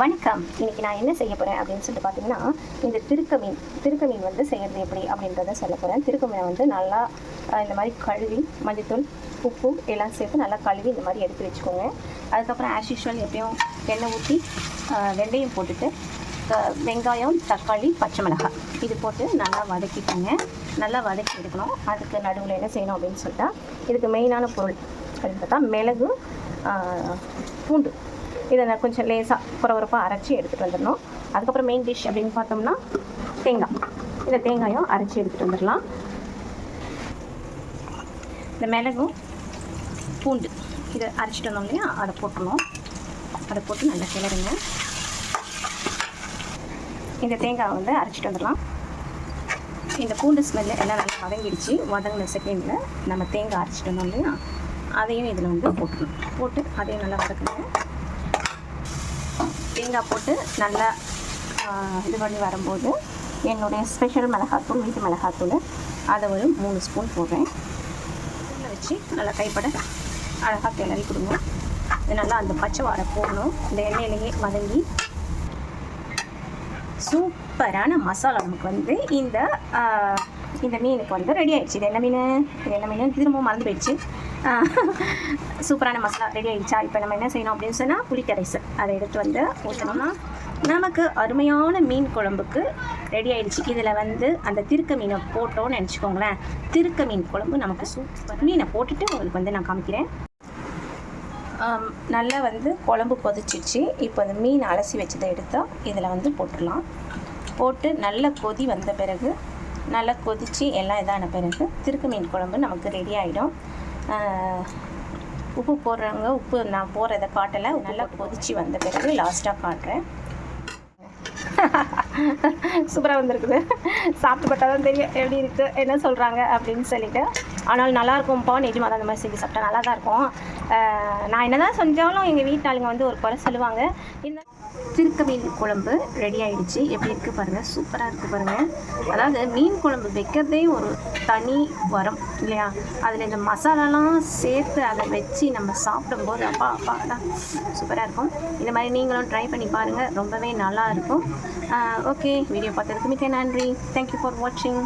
வணக்கம். இன்னைக்கு நான் என்ன செய்ய போகிறேன் அப்படின்னு சொல்லிட்டு பார்த்தீங்கன்னா இந்த திருக்க மீன் திருக்க மீன் வந்து செய்கிறது எப்படி அப்படின்றத சொல்ல போகிறேன் திருக்க மீனை வந்து நல்லா இந்த மாதிரி கழுவி மஞ்சத்தூள் உப்பு எல்லாம் சேர்த்து நல்லா கழுவி இந்த மாதிரி எடுத்து வச்சுக்கோங்க. அதுக்கப்புறம் ஆஸ் யூஷுவல் எப்பயும் எண்ணெய் ஊற்றி வெண்டையும் போட்டுட்டு வெங்காயம் தக்காளி பச்சை மிளகாய் இது போட்டு நல்லா வதக்கிக்கோங்க. நல்லா வதக்கி எடுக்கணும். அதுக்கு நடுவில் என்ன செய்யணும் அப்படின்னு சொல்லிட்டா இதுக்கு மெயினான பொருள் அப்படின்னு பார்த்தா மிளகு பூண்டு. இதை நான் கொஞ்சம் லேசாக புறவரப்பாக அரைச்சி எடுத்துகிட்டு வந்துடணும். அதுக்கப்புறம் மெயின் டிஷ் அப்படின்னு பார்த்தோம்னா தேங்காய். இந்த தேங்காயும் அரைச்சி எடுத்துகிட்டு வந்துடலாம். இந்த மிளகும் பூண்டு இதை அரைச்சிட்டு வந்தோம் இல்லையா? அதை போட்டணும் அதை போட்டு நல்லா கிளறுங்க. இந்த தேங்காய் வந்து அரைச்சிட்டு வந்துடலாம். இந்த பூண்டு ஸ்மெல்லு எல்லாம் நல்லா வதங்கிடுச்சு. வதங்கின செகண்டில் நம்ம தேங்காய் அரைச்சிட்டு வந்தோம் இல்லையா? அதையும் இதில் வந்து போட்டுக்கணும் போட்டு அதையும் நல்லா வதக்கணும் தேங்காய் போட்டு நல்லா இது பண்ணி வரும்போது என்னுடைய ஸ்பெஷல் மிளகாத்தூள் வீட்டு மிளகாத்தூள். அதை ஒரு மூணு ஸ்பூன் போடுறேன். உள்ள வச்சு நல்லா கைப்பட அழகாக கிளறி கொடுங்க. இது நல்லா அந்த பச்சை வாடை போடணும். இந்த எண்ணெயிலேயே வதங்கி. சூப்பரான மசாலா நமக்கு வந்து இந்த இந்த மீனுக்கு வந்து ரெடி ஆயிடுச்சு. இது என்ன மீன்? இது என்ன மீன்? திரும்பவும் மறந்து போயிடுச்சு. சூப்பரான மசாலா ரெடி ஆயிடுச்சா? இப்போ நம்ம என்ன செய்யணும் அப்படின்னு சொன்னால் புளிக்கரைசு அதை எடுத்து வந்து ஊற்றணும்னா நமக்கு அருமையான மீன் குழம்புக்கு ரெடி ஆயிடுச்சு. இதில் வந்து அந்த திருக்க மீனை போட்டோன்னு நினச்சிக்கோங்களேன். திருக்க மீன் குழம்பு நமக்கு சூப்பர் மீனை போட்டுட்டு உங்களுக்கு வந்து நான் காமிக்கிறேன். நல்லா வந்து குழம்பு கொதிச்சிச்சு இப்போ அந்த மீன் அலசி வச்சதை எடுத்தால் இதில் வந்து போட்டுடலாம். போட்டு நல்ல கொதி வந்த பிறகு நல்லா கொதித்து எல்லாம் இதான பிறகு திருக்கு மீன் குழம்பு நமக்கு ரெடி ஆகிடும் உப்பு போடுறவங்க உப்பு நான் போடுறதை காட்டலை. நல்லா கொதித்து வந்த பிறகு லாஸ்ட்டாக காட்டுறேன். சூப்பராக வந்திருக்குது. சாப்பிட்டு பார்த்தா தான் தெரியும் எப்படி இருக்குது என்ன சொல்கிறாங்க அப்படின்னு சொல்லிட்டு. ஆனால் நல்லா இருக்கும்ப்பா நிஜமாக தான் அந்த மாதிரி செஞ்சு சாப்பிட்டா நல்லா தான் இருக்கும் நான் என்ன தான் செஞ்சாலும் எங்கள் வீட்டாளுங்க வந்து ஒரு குறை சொல்லுவாங்க. இந்த திருக்க மீன் குழம்பு ரெடி ஆகிடுச்சு எப்படி இருக்குது பாருங்கள் சூப்பராக இருக்குது பாருங்கள் அதாவது மீன் குழம்பு வைக்கிறதே ஒரு தனி வரம் இல்லையா? அதில் இந்த மசாலாலாம் சேர்த்து அதை வச்சு நம்ம சாப்பிடும்போது அப்பா அப்பா தான் சூப்பராக இருக்கும். இந்த மாதிரி நீங்களும் ட்ரை பண்ணி பாருங்கள் ரொம்பவே நல்லா இருக்கும். ஓகே வீடியோ பார்த்ததுக்கு மிக்க நன்றி. தேங்க்யூ ஃபார் வாட்சிங்